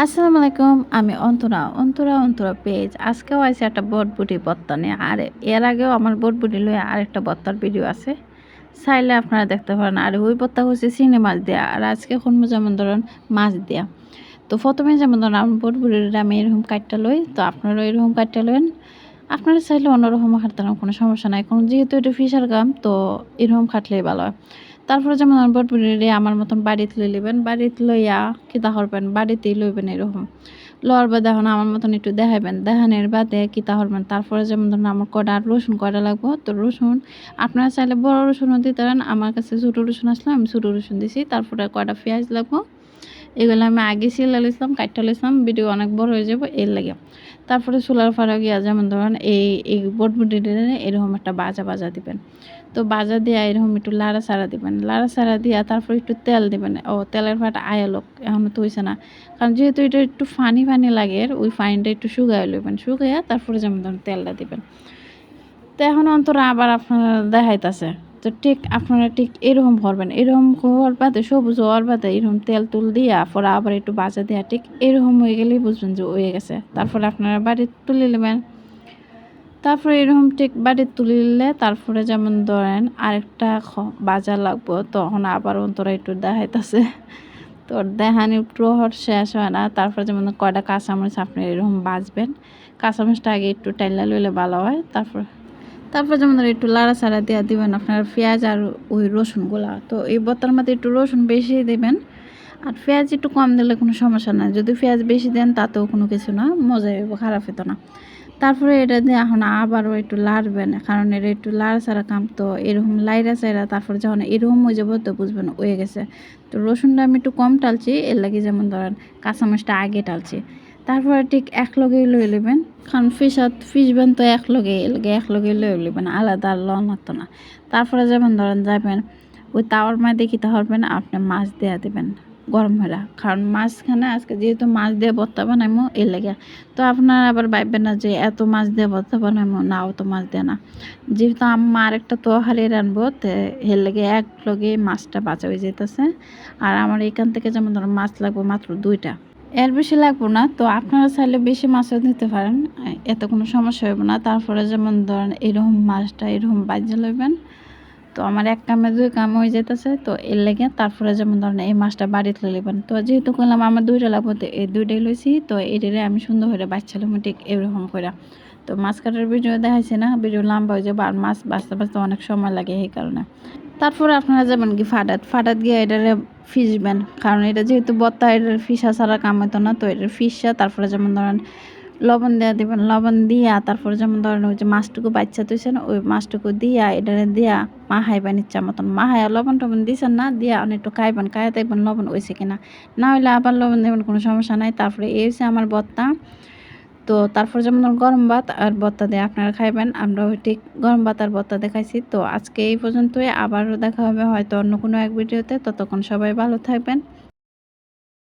আসসালামু আলাইকুম আমি অন্তরা। অন্তরা অন্তরা পেজ। আজকেও আছে একটা বটবুটি বত্তা নিয়ে। আর এর আগেও আমার বটবুটি লয়ে আরেকটা বত্তার ভিডিও আছে। চাইলে আপনারা দেখতে পারেন। আর ওই বত্তা হচ্ছে চিংড়ি মাছ দেওয়া আর আজকে এখন যেমন ধরেন মাছ দেওয়া তো প্রথমে যেমন ধরেন আমি বটবুটির আমি এরকম কাটটা লই। তো আপনারাও এরকম কাটটা লইন আপনারা চাইলে অন্যরকম খাটতে কোনো সমস্যা নাই। কারণ যেহেতু এটা ফিশার কাম তো এরকম খাটলেই ভালো হয়। তারপরে যেমন বটবুটি আমার মতন বাড়িতে লই লিবেন বাড়িতে লইয়া কিতা করবেন বাড়িতেই লইবেন এরকম। লওয়ার বাদে এখন আমার মতন একটু দেখাবেন, দেখানের বাদে কিতা করবেন তারপরে যেমন ধরুন আমার কটা রসুন কটা লাগবো? তো রসুন, আপনারা চাইলে বড় রসুনও দিতে পারেন। আমার কাছে ছোটো রসুন আসলে, আমি ছোটো রসুন দিছি। তারপরে কটা পেঁয়াজ লাগবো? এগুলো আমি আগে সিলা লিসলাম কাটটা লিসলাম ভিডিও অনেক বড় হয়ে যাব এর লাগে। তারপরে সোলার ফাড়া গিয়া যেমন ধরেন এই এই বটবুটি এরকম একটা বাজা বাজা দিবেন। তো বাজা দিয়ে এরকম একটু লাড়া সারা দিবেন, লাড়া সারা দিয়া তারপর একটু তেল দিবেন। ও, তেলের ফাটা আয়ালোক এখনও তো হয়েছে না। কারণ যেহেতু এটা একটু ফানি ফানি লাগে ওই ফানিটা একটু শুকাই লইবেন, শুকাইয়া তারপরে যেমন ধরুন তেলটা দিবেন। তো এখন অন্তর আবার আপনার দেখাইতেছে। তো ঠিক আপনারা ঠিক এরকম ভরবেন। এরকম হওয়ার বাদে, সবুজ হওয়ার বাদে এরকম তেল তুল দিয়া পরে আবার একটু বাজা দেওয়া ঠিক এরকম হয়ে গেলেই বুঝবেন যে হয়ে গেছে। তারপরে আপনারা বাড়ি তুলে নেবেন। তারপরে এরকম ঠিক বাড়ি তুলে নিলে তারপরে যেমন ধরেন আরেকটা বাজার লাগবো, তখন আবার অন্তরা একটু দেখাইতেছে। তো দেখানি প্রহর শেষ হয় না। তারপরে যেমন কয়টা কাঁচামরিচ আপনি এরকম বাজবেন কাঁচামরিচটা আগে একটু টাইলা লইলে ভালো হয়। তারপর তারপর যেমন ধরো একটু লাড়া ছাড়া দেওয়া দিবেন আপনার পেঁয়াজ আর ওই রসুনগুলা। তো এই বোতলের মধ্যে একটু রসুন বেশি দেবেন। আর পেঁয়াজ একটু কম দিলে কোনো সমস্যা নাই। যদি পেঁয়াজ বেশি দেন, তাতেও কোনো কিছু না মজা মজাই খারাপ হতো না। তারপরে এটা দিয়ে এখন আবারও একটু লাড়বেন, কারণ এটা একটু লাড়া ছাড়া কাম। তো এরকম লাইরা চাইরা তারপর যখন এরকম হয়ে যাব, তো বুঝবেন হয়ে গেছে। তো রসুনটা আমি একটু কম টালছি, এর লাগে যেমন ধরেন কাঁচামরিচটা আগে টালছি। তারপরে ঠিক এক লগেই লই নেবেন কারণ ফিশাত ফিশবেন তো এক লগে এক লগে লই নেবেন আলাদা লন হতো না। তারপরে যেমন ধরেন যাবেন, ওই তাওয়ার মাঝে কিতে হবেন আপনি মাছ দেওয়া দেবেন গরম হয়ে কারণ মাছখানে আজকে যেহেতু মাছ দিয়ে ভর্তা বানাইমো এর লেগে। তো আপনারা আবার ভাববেন না যে এত মাছ দিয়ে ভর্তা বানাইমো না, অত মাছ দিয়ে না। যেহেতু আমি আরেকটা তোহারি রানবো তো এর লেগে এক লগে মাছটা বাঁচা হয়ে যেতেছে আর আমার এখান থেকে যেমন ধরো মাছ লাগবে মাত্র দুইটা। এর বেশি লাগবো না, তো আপনারা চাইলে বেশি মাছও দিতে পারেন, এত কোনো সমস্যা হবে না। তারপরে যেমন ধরেন এরকম মাছটা এরকম বাজে লইবেন, তো আমার এক কামে দুই কাম হয়ে যেতেছে তো এর লেগে তারপরে যেমন ধরেন এই মাছটা বাড়িতে লইবেন। তো যেহেতু করলাম আমার দুইটা লাগবো, তো এই দুইটাই লইছি, তো এটারে আমি সুন্দর করে বাচ্চালাম ঠিক এরকম করে তো মাছ কাটার ভিডিও দেখাইছি না, ভিডিও লম্বা হয়ে যাবে আর মাছ বাঁচতে বাঁচতে অনেক সময় লাগে এই কারণে। তারপরে আপনারা যাবেন কি ফাটাত? ফাটাত গিয়ে এটারে ফিসবেন কারণ এটা যেহেতু বত্তা, এটার ফিসা ছাড়া কাম হতো না, তো এটার ফিসা তারপরে যেমন ধরেন লবণ দেওয়া দেবেন, লবণ দিয়া তারপরে যেমন ধরেন ওই যে মাছটুকু বাচ্চা তুইছেন, ওই মাছটুকু দিয়া এটারে দিয়া মাহাইবেন ইচ্ছা মতন। মাহাইয়া লবণ টবণ দিছেন না, দিয়া অনেকটু খাইবেন খাইয়া দেখবেন লবণ হয়েছে কিনা। না হইলে আবার লবণ দেবেন, কোনো সমস্যা নাই। তারপরে এই আমার বত্তা। তো তারপর যেমন গরম ভাত আর বত্তা দিয়ে আপনারা খাইবেন আমরা ওই ঠিক গরম ভাত আর বত্তা দেখাইছি তো আজকে এই পর্যন্তই, আবারও দেখা হবে হয়তো অন্য কোনো এক ভিডিওতে। ততক্ষণ সবাই ভালো থাকবেন।